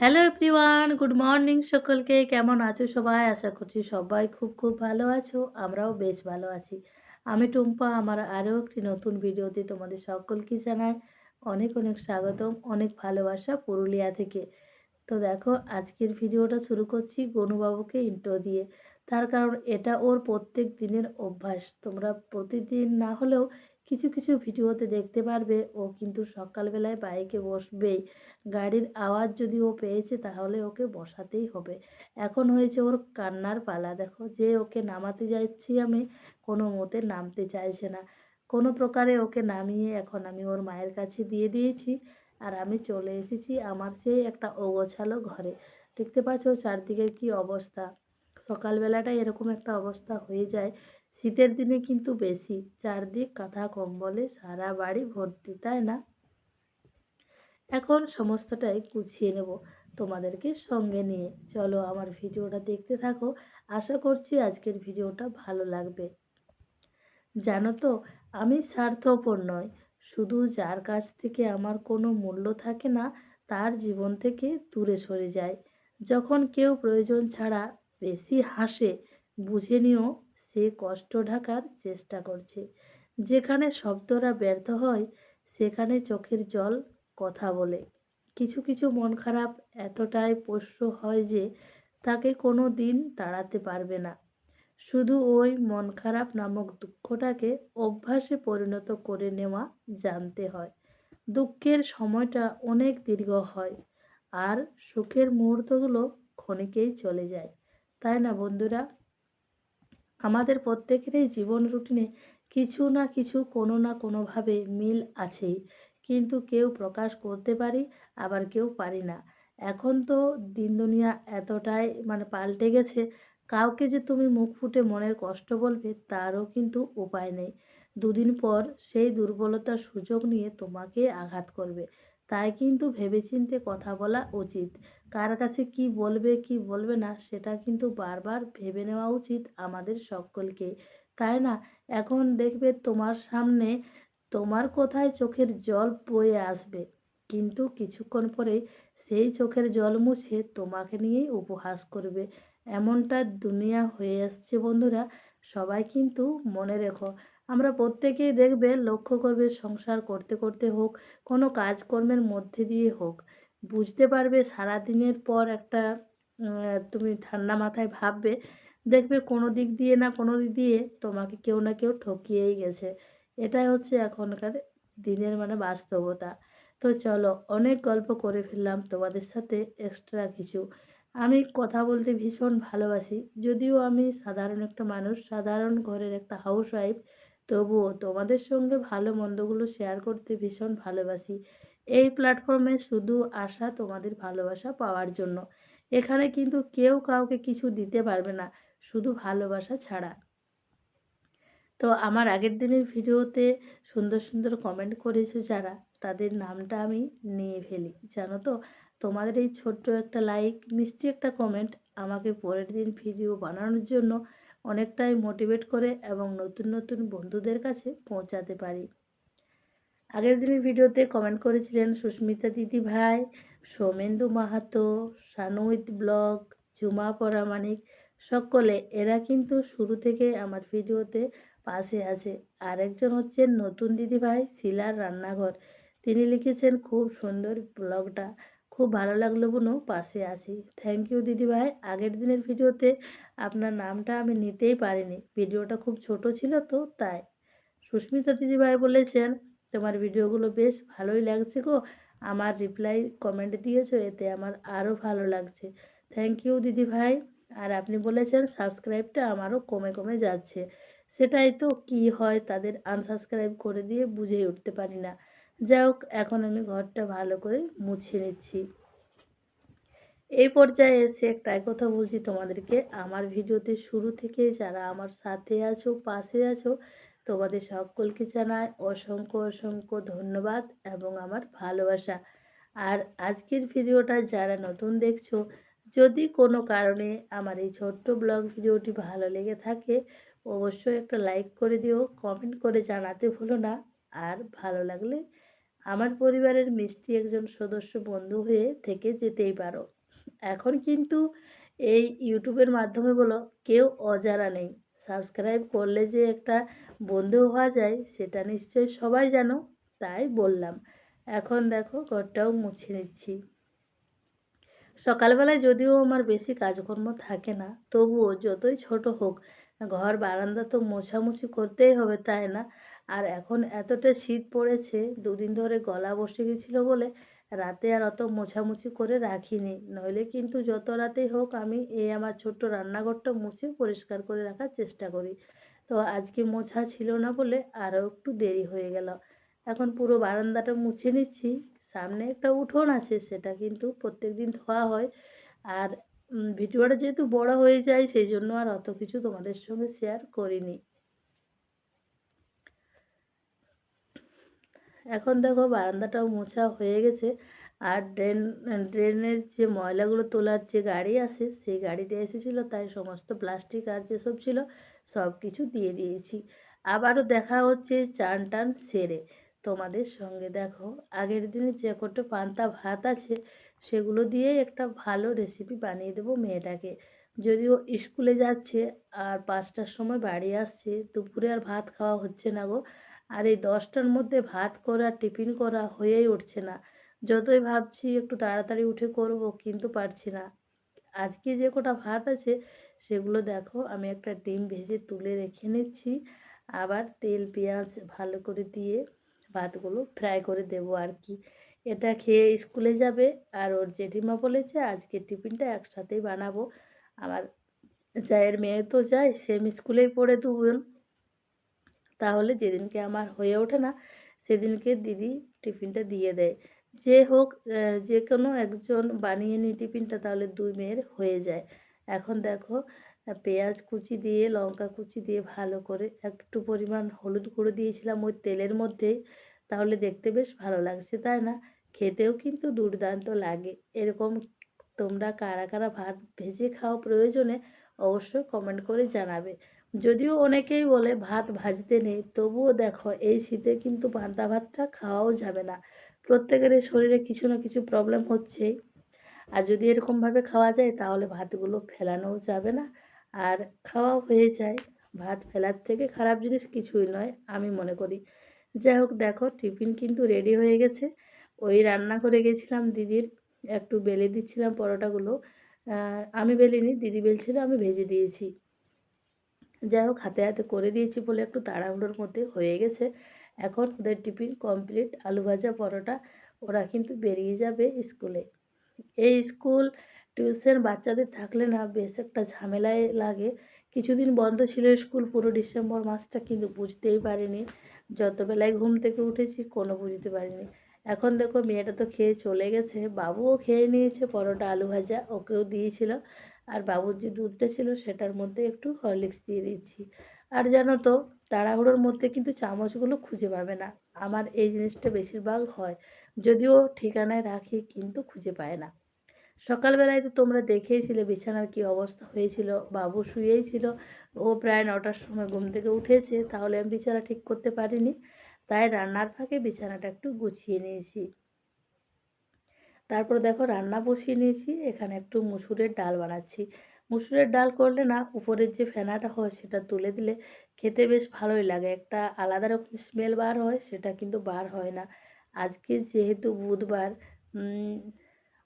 Hello everyone good morning সকলকে। কেমন আছো সবাই? আশা করছি সবাই খুব খুব ভালো আছো। আমরাও বেশ ভালো আছি। আমি টুম্পা। আমার আরও একটি নতুন ভিডিওতে তোমাদের সকলকে জানাই অনেক অনেক স্বাগতম, অনেক ভালোবাসা পুরুলিয়া থেকে। তো দেখো, আজকের ভিডিওটা শুরু করছি গনুবাবুকে ইন্টো দিয়ে। তার কারণ এটা ওর প্রত্যেক দিনের অভ্যাস। তোমরা প্রতিদিন না হলেও কিছু কিছু ভিডিওতে দেখতে পারবে ও কিন্তু সকালবেলায় বাইকে বসবেই। গাড়ির আওয়াজ যদি ও পেয়েছে তাহলে ওকে বসাতেই হবে। এখন হয়েছে ওর কান্নার পালা। দেখো যে ওকে নামাতে যাচ্ছি আমি, কোনো মতে নামতে চাইছে না। কোনো প্রকারে ওকে নামিয়ে এখন আমি ওর মায়ের কাছে দিয়ে দিয়েছি আর আমি চলে এসেছি আমার সেই একটা ওগোছালো ঘরে। দেখতে পাচ্ছ চারদিকের কি অবস্থা? সকালবেলাটা এরকম একটা অবস্থা হয়ে যায় শীতের দিনে কিন্তু বেশি। চারদিক কাঁথা কম্বলে সারা বাড়ি ভর্তি, তাই না? এখন সমস্তটাই গুছিয়ে নেব তোমাদেরকে সঙ্গে নিয়ে। চলো আমার ভিডিওটা দেখতে থাকো। আশা করছি আজকের ভিডিওটা ভালো লাগবে। জানো তো, আমি স্বার্থপর নয় শুধু যার কাছ থেকে আমার কোনো মূল্য থাকে না, তার জীবন থেকে দূরে সরে যায় যখন কেউ প্রয়োজন ছাড়া বেশি হাসে, বুঝে নিও সে কষ্ট ঢাকার চেষ্টা করছে। যেখানে শব্দরা ব্যর্থ হয়, সেখানে চোখের জল কথা বলে। কিছু কিছু মন খারাপ এতটাই পোষ্য হয় যে, তাকে কোনো দিন তাড়াতে পারবে না। শুধু ওই মন খারাপ নামক দুঃখটাকে অভ্যাসে পরিণত করে নেওয়া জানতে হয়। দুঃখের সময়টা অনেক দীর্ঘ হয়, আর সুখের মুহূর্তগুলো ক্ষণিকেই চলে যায়। তাই না বন্ধুরা? আমাদের প্রত্যেকেরই জীবন রুটিনে কিছু না কিছু কোনো না কোনোভাবে মিল আছেই। কিন্তু কেউ প্রকাশ করতে পারি, আবার কেউ পারি না। এখন তো দিন দুনিয়া এতটাই মানে পাল্টে গেছে, কাউকে যে তুমি মুখ ফুটে মনের কষ্ট বলবে তারও কিন্তু উপায় নেই। দুদিন পর সেই দুর্বলতার সুযোগ নিয়ে তোমাকে আঘাত করবে। তাই কিন্তু ভেবেচিন্তে কথা বলা উচিত। কার কাছে কি বলবে কি বলবে না, সেটা কিন্তু বারবার ভেবে নেওয়া উচিত আমাদের সকলকে। তাই না? এখন দেখবে তোমার সামনে তোমার কোথায় চোখের জল বয়ে আসবে। কিন্তু কিছুক্ষণ পরে সেই চোখের জল মুছে তোমাকে নিয়েই উপহাস করবে। এমনটা দুনিয়া হয়ে আসছে বন্ধুরা। সবাই কিন্তু মনে রেখো, আমরা প্রত্যেকেই দেখবে লক্ষ্য করবে সংসার করতে করতে হোক, কোনো কাজকর্মের মধ্যে দিয়ে হোক। বুঝতে পারবে সারা দিনের পর একটা তুমি ঠান্ডা মাথায় ভাববে, দেখবে কোনো দিক দিয়ে না কোনো দিক দিয়ে তোমাকে কেউ না কেউ ঠকিয়েই গেছে। এটাই হচ্ছে এখনকার দিনের মানে বাস্তবতা। তো চলো, অনেক গল্প করে ফেললাম তোমাদের সাথে এক্সট্রা কিছু। আমি কথা বলতে ভীষণ ভালোবাসি, যদিও আমি সাধারণ একটা মানুষ, সাধারণ ঘরের একটা হাউস ওয়াইফ তবুও তোমাদের সঙ্গে ভালো মন্দগুলো শেয়ার করতে ভীষণ ভালোবাসি। এই প্ল্যাটফর্মে শুধু আসা তোমাদের ভালোবাসা পাওয়ার জন্য। এখানে কিন্তু কেউ কাউকে কিছু দিতে পারবে না, শুধু ভালোবাসা ছাড়া। তো আমার আগের দিনের ভিডিওতে সুন্দর সুন্দর কমেন্ট করেছ যারা, তাদের নামটা আমি নিয়ে ফেলি। জানো তো, তোমাদের এই ছোট্ট একটা লাইক মিষ্টি একটা কমেন্ট আমাকে পরের দিন ভিডিও বানানোর জন্য অনেকটাই মোটিভেট করে এবং নতুন নতুন বন্ধুদের কাছে পৌঁছাতে পারি। আগের দিনের ভিডিওতে কমেন্ট করেছিলেন সুস্মিতা দিদি ভাই, সৌমেন্দু মাহাতো সানুইত ব্লগ ঝুমা পরামানিক, সকলে এরা কিন্তু শুরু থেকে আমার ভিডিওতে পাশে আছে। আরেকজন হচ্ছেন নতুন দিদিভাই শিলার রান্নাঘর। তিনি লিখেছেন, খুব সুন্দর ব্লগটা। খুব ভালো লাগল বোনও পাশে আছি। থ্যাংক ইউ দিদিভাই আগের দিনের ভিডিওতে আপনার নামটা আমি নিতেই পারিনি। ভিডিওটা খুব ছোট ছিল তো, তাই। সুস্মিতা দিদিভাই বলেছেন তোমার ভিডিওগুলো বেশ ভালোই লাগছে গো। আমার রিপ্লাই কমেন্ট দিয়েছ, এতে আমার আরও ভালো লাগছে। থ্যাংক ইউ দিদিভাই আর আপনি বলেছেন সাবস্ক্রাইবটা আমারও কমে কমে যাচ্ছে। সেটাই তো কি হয় তাদের আনসাবস্ক্রাইব করে দিয়ে বুঝেই উঠতে পারি না। যাই হোক, এখন আমি ঘরটা ভালো করে মুছে নিচ্ছি। এই পর্যায়ে এসে একটাই কথা বলছি তোমাদেরকে। আমার ভিডিওতে শুরু থেকে যারা আমার সাথে আছো, পাশে আছো তোমাদের সকলকে জানাই অসংখ্য অসংখ্য ধন্যবাদ এবং আমার ভালোবাসা। আর আজকের ভিডিওটা যারা নতুন দেখছ, যদি কোনো কারণে আমার এই ছোট্ট ব্লগ ভিডিওটি ভালো লেগে থাকে, অবশ্যই একটা লাইক করে দিও, কমেন্ট করে জানাতে ভুলো না। আর ভালো লাগলে আমার পরিবারের মিষ্টি একজন সদস্য বন্ধু হয়ে থেকে যেতেই পারো। এখন কিন্তু এই ইউটিউবের মাধ্যমে বলো, কেউ অজানা নেই। সাবস্ক্রাইব করলে যে একটা বন্ধু হওয়া যায়, সেটা নিশ্চয়ই সবাই জানো, তাই বললাম। এখন দেখো ঘরটাও মুছে নিচ্ছি। সকালবেলায় যদিও আমার বেশি কাজকর্ম থাকে না, তবুও যতই ছোট হোক, ঘর বারান্দা তো মোছামুছি করতেই হবে, তাই না? আর এখন এতটা শীত পড়েছে, দুদিন ধরে গলা বসে গেছিল বলে রাতে আর অত মোছামুছি করে রাখিনি। নইলে কিন্তু যত রাতেই হোক আমি এই আমার ছোট্ট রান্নাঘরটা মুছে পরিষ্কার করে রাখার চেষ্টা করি। তো আজকে মোছা ছিল না বলে আরও একটু দেরি হয়ে গেল। এখন পুরো বারান্দাটা মুছে নিচ্ছি। সামনে একটা উঠোন আছে, সেটা কিন্তু প্রত্যেক দিন ধোয়া হয়। আর ভিডিওটা যেহেতু বড় হয়ে যায়, সেই জন্য আর অত কিছু তোমাদের সঙ্গে শেয়ার করিনি। এখন দেখো বারান্দাটাও মোছা হয়ে গেছে আর ড্রেন, ড্রেনের যে ময়লাগুলো তোলার যে গাড়ি আসে, সেই গাড়িটা এসেছিল, তাই সমস্ত প্লাস্টিক আর যেসব ছিল সব কিছু দিয়ে দিয়েছি। আবারও দেখা হচ্ছে চান টান সেরে। তোমাদের সঙ্গে দেখো, আগের দিনে যে কটা পান্তা ভাত আছে, সেগুলো দিয়ে একটা ভালো রেসিপি বানিয়ে দেবো মেয়েটাকে। যদিও স্কুলে যাচ্ছে আর পাঁচটার সময় বাড়ি আসছে, দুপুরে আর ভাত খাওয়া হচ্ছে না গো। আর এই দশটার মধ্যে ভাত করা, টিফিন করা হয়েই উঠছে না। যতই ভাবছি একটু তাড়াতাড়ি উঠে করব, কিন্তু পারছি না। আজকে যে কটা ভাত আছে, সেগুলো দেখো, আমি একটা ডিম ভেজে তুলে রেখে নিচ্ছি। আবার তেল, পেঁয়াজ ভালো করে দিয়ে ভাতগুলো ফ্রাই করে দেব আর কি। এটা খেয়ে স্কুলে যাবে, আর ওর জেঠিমা বলেছে, আজকে টিফিনটা একসাথেই বানাবো। আমার চায়ের মেয়ে তো যায়, সেম স্কুলেই পড়ে দুজন। তাহলে যেদিনকে আমার হয়ে ওঠে না, সেদিনকে দিদি টিফিনটা দিয়ে দেয়। যে হোক যে কোনো একজন বানিয়ে নিই টিফিনটা তাহলে দুই মেয়ের হয়ে যায়। এখন দেখো, পেঁয়াজ কুচি দিয়ে, লঙ্কা কুচি দিয়ে ভালো করে একটু পরিমাণ হলুদ গুঁড়ো দিয়েছিলাম ওই তেলের মধ্যে, তাহলে দেখতে বেশ ভালো লাগছে, তাই না? খেতেও কিন্তু দুর্দান্ত লাগে। এরকম তোমরা কারা কারা ভাত ভেজে খাও প্রয়োজনে অবশ্যই কমেন্ট করে জানাবে। যদিও অনেকেই বলে ভাত ভাজতে নেই, তবুও দেখো এই শীতে কিন্তু পান্তা ভাতটা খাওয়াও যাবে না। প্রত্যেকেরই শরীরে কিছু না কিছু প্রবলেম হচ্ছেই আর যদি এরকমভাবে খাওয়া যায়, তাহলে ভাতগুলো ফেলানোও যাবে না। আর খাওয়াও হয়ে যায়, ভাত ফেলার থেকে খারাপ জিনিস কিছুই নয়, আমি মনে করি। যাই হোক, দেখো টিফিন কিন্তু রেডি হয়ে গেছে। ওই রান্না করে গেছিলাম দিদির, একটু বেলে দিচ্ছিলাম পরোটাগুলো। আমি বেলিনি, দিদি বেলছিল, আমি ভেজে দিয়েছি। যাই হোক, হাতে হাতে করে দিয়েছি বলে একটু তাড়াহুড়োর মধ্যে হয়ে গেছে। এখন ওদের টিফিন কমপ্লিট, আলু ভাজা, পরোটা, ওরা কিন্তু বেরিয়ে যাবে স্কুলে। এই স্কুল টিউশন বাচ্চাদের থাকলে না বেশ একটা ঝামেলায় লাগে। কিছুদিন বন্ধ ছিল স্কুল, পুরো ডিসেম্বর মাসটা কিন্তু বুঝতেই পারিনি। যতবেলায় ঘুম থেকে উঠেছি কোনো বুঝতে পারিনি। এখন দেখো মেয়েটা তো খেয়ে চলে গেছে, বাবুও খেয়ে নিয়েছে পরোটা, আলু ভাজা, ওকেও দিয়েছিল। আর বাবুর যে দুধটা ছিল সেটার মধ্যে একটু হরলিক্স দিয়ে দিচ্ছি। আর জানো তো, তাড়াহুড়োর মধ্যে কিন্তু চামচগুলো খুঁজে পাবে না। আমার এই জিনিসটা বেশিরভাগ হয়, যদিও ঠিকানায় রাখি কিন্তু খুঁজে পায় না। সকালবেলায় তো তোমরা দেখেইছিলে বিছানার কি অবস্থা হয়েছিল, বাবু শুয়েই ছিল, ও প্রায় নটার সময় ঘুম থেকে উঠেছে, তাহলে আমি বিছানা ঠিক করতে পারিনি। তাই রান্নার ফাঁকে বিছানাটা একটু গুছিয়ে নিয়েছি। তারপর দেখো রান্না বসিয়ে নিয়েছি, এখানে একটু মুসুরের ডাল বানাচ্ছি। মুসুরের ডাল করলে না উপরের যে ফেনাটা হয় সেটা তুলে দিলে খেতে বেশ ভালোই লাগে। একটা আলাদা রকম স্মেল বার হয়, সেটা কিন্তু বার হয় না। আজকে যেহেতু বুধবার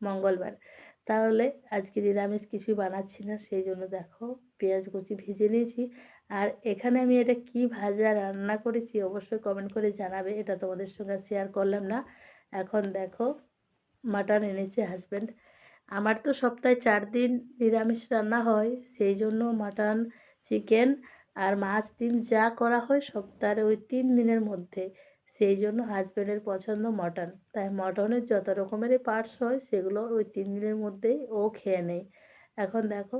মঙ্গলবার তাহলে আজকে নিরামিষ কিছুই বানাচ্ছি না, সেই জন্য দেখো পেঁয়াজ কুচি ভেজে নিয়েছি। আর এখানে আমি এটা কি ভাজা রান্না করেছি অবশ্যই কমেন্ট করে জানাবে, এটা তোমাদের সঙ্গে শেয়ার করলাম না। এখন দেখো মাটন এনেছে হাজব্যান্ড আমার তো সপ্তাহে চার দিন নিরামিষ রান্না হয়, সেই জন্য মাটন চিকেন আর মাছ, ডিম যা করা হয় সপ্তাহে ওই তিন দিনের মধ্যে। সেই জন্য হাজব্যান্ডের পছন্দ মটন তাই মটনের যত রকমেরই পার্টস হয়, সেগুলো ওই তিন দিনের মধ্যেই ও খেয়ে নেয়। এখন দেখো,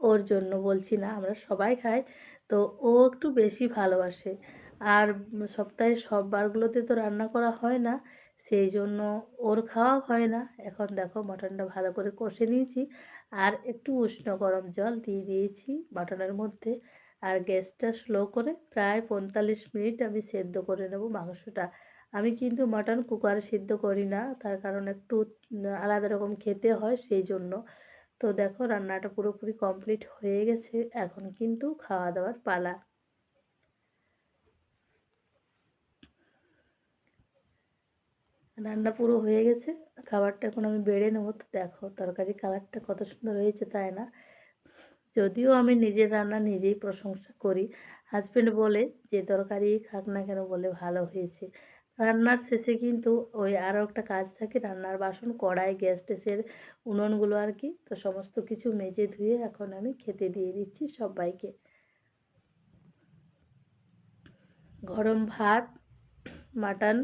ওর জন্য বলছি না, আমরা সবাই খাই, তো ও একটু বেশি ভালোবাসে। আর সপ্তাহে সব বারগুলোতে তো রান্না করা হয় না, সেই জন্য ওর খাওয়া হয় না। এখন দেখো মাটনটা ভালো করে কষে নিয়েছি, আর একটু উষ্ণ গরম জল দিয়ে দিয়েছি মাটনের মধ্যে। আর গ্যাসটা স্লো করে প্রায় পঁয়তাল্লিশ মিনিট আমি সেদ্ধ করে নেব মাংসটা। আমি কিন্তু মাটন কুকারে সিদ্ধ করি না, তার কারণ একটু আলাদা রকম খেতে হয় সেই জন্য। তো দেখো রান্নাটা পুরোপুরি কমপ্লিট হয়ে গেছে, এখন কিন্তু খাওয়া দাওয়ার পালা। রান্না পুরো হয়ে গেছে, খাবারটা এখন আমি বেড়ে নেব। তো দেখো তরকারি কালারটা কত সুন্দর হয়েছে তাই না? যদিও আমি নিজের রান্না নিজেই প্রশংসা করি। হাজব্যান্ড বলে, যে তরকারি খাক না কেন বলে ভালো হয়েছে। রান্নার শেষে কিন্তু ওই আরও একটা কাজ থাকে, রান্নার বাসন, কড়াই, গ্যাস টেসের উনুনগুলো আর কি। তো সমস্ত কিছু মেজে ধুয়ে এখন আমি খেতে দিয়ে দিচ্ছি সবাইকে। গরম ভাত, মাটন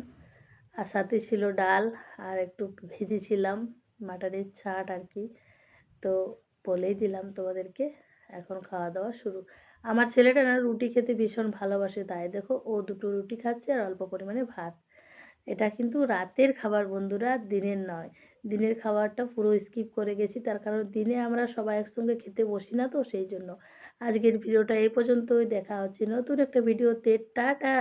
আর সাথে ছিল ডাল আর একটু ভেজেছিলাম মাটনের ছাট আর কি। তো বলেই দিলাম তোমাদেরকে। এখন খাওয়া দাওয়া শুরু। আমার ছেলেটা না রুটি খেতে ভীষণ ভালোবাসে, তাই দেখো ও দুটো রুটি খাচ্ছে আর অল্প পরিমাণে ভাত। এটা কিন্তু রাতের খাবার বন্ধুরা, দিনের নয়। দিনের খাবারটা পুরো স্কিপ করে গেছি, তার কারণ দিনে আমরা সবাই একসঙ্গে খেতে বসি না তো, সেই জন্য। আজকের ভিডিওটা এই পর্যন্তই, দেখা হচ্ছে নতুন একটা ভিডিওতে, টাটা!